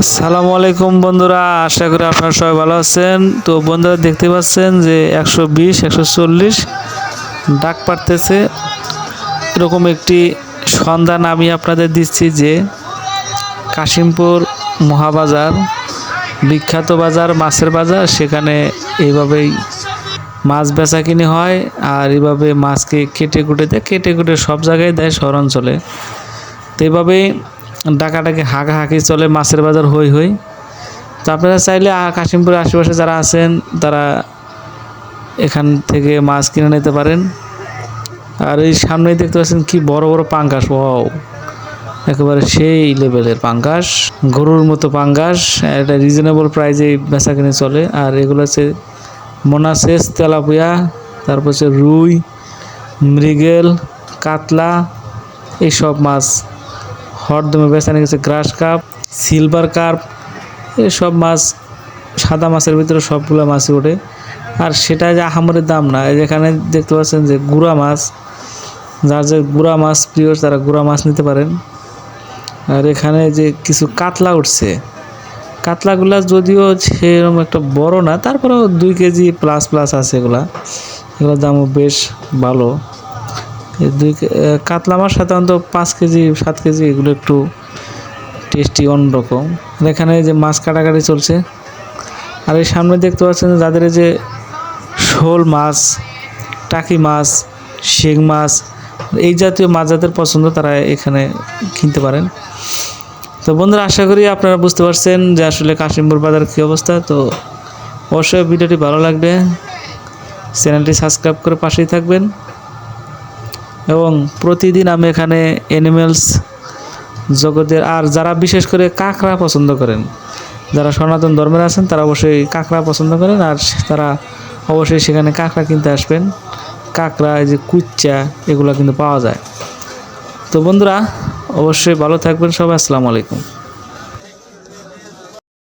আসসালামু আলাইকুম বন্ধুরা, আশা করি আপনারা সবাই ভালো আছেন। তো বন্ধুরা, দেখতে পাচ্ছেন যে একশো বিশ, একশো চল্লিশ ডাক পারতেছে। এরকম একটি সন্ধান আমি আপনাদের দিচ্ছি যে কাশিমপুর মহাবাজার, বিখ্যাত বাজার, মাছের বাজার, সেখানে এইভাবেই মাছ বেচা কিনে হয় আর এইভাবে মাছকে কেটে কুটে দেয়, কেটে কুটে সব জায়গায় দেয়, শহরাঞ্চলে। তো এইভাবেই ডাকাডাকি হাঁকাহাঁকি চলে, মাছের বাজার হই হই তো আপনারা চাইলে কাশিমপুরের আশেপাশে যারা আছেন, তারা এখান থেকে মাছ কিনে নিতে পারেন। আর এই সামনেই দেখতে পাচ্ছেন কি বড় বড় পাঙ্গাস, ওয়াও। একেবারে সেই লেভেলের পাঙ্গাস, গরুর মতো পাঙ্গাস এটা রিজনেবল প্রাইজে বেচা কিনে চলে। আর এগুলো হচ্ছে মোনাসেস, তেলাপিয়া, তারপর হচ্ছে রুই, মৃগেল, কাতলা, এইসব মাছ। হরদমে বেচানে গেছে গ্রাস কাপ, সিলভার কার্প এসব মাছ, সাদা মাছের ভিতরে সবগুলো মাছই ওঠে। আর সেটা যে আহামরের দাম না যেখানে দেখতে পাচ্ছেন যে গুড়া মাছ, যার যে গুড়া মাছ প্রিয়, তারা গুড়া মাছ নিতে পারেন। আর এখানে যে কিছু কাতলা উঠছে, কাতলাগুলা যদিও সেরকম একটা বড় না, তারপরেও দুই কেজি প্লাস প্লাস আছে এগুলা। এগুলোর দামও বেশ ভালো। কাতলা মাছ সাধারণত পাঁচ কেজি, সাত কেজি, এগুলো একটু টেস্টি অন্যরকম। এখানে যে মাছ কাটাকাটি চলছে। আর এই সামনে দেখতে পাচ্ছেন যাদের যে শোল মাছ, টাকি মাছ, শিং মাছ, এই জাতীয় মাছ যাদের পছন্দ তারা এখানে কিনতে পারেন। তো বন্ধুরা, আশা করি আপনারা বুঝতে পারছেন যে আসলে কাশিমপুর বাজার কী অবস্থা। তো অবশ্যই ভিডিওটি ভালো লাগবে চ্যানেলটি সাবস্ক্রাইব করে পাশেই থাকবেন। এবং প্রতিদিন আমি এখানে অ্যানিমেলস জগতের, আর যারা বিশেষ করে কাঁকড়া পছন্দ করেন, যারা সনাতন ধর্মের আছেন, তারা অবশ্যই কাঁকড়া পছন্দ করেন, আর তারা অবশ্যই সেখানে কাঁকড়া কিনতে আসবেন। কাঁকড়া, এই যে কুচ্চা, এগুলো কিন্তু পাওয়া যায়। তো বন্ধুরা, অবশ্যই ভালো থাকবেন, সবাই আসসালামু আলাইকুম।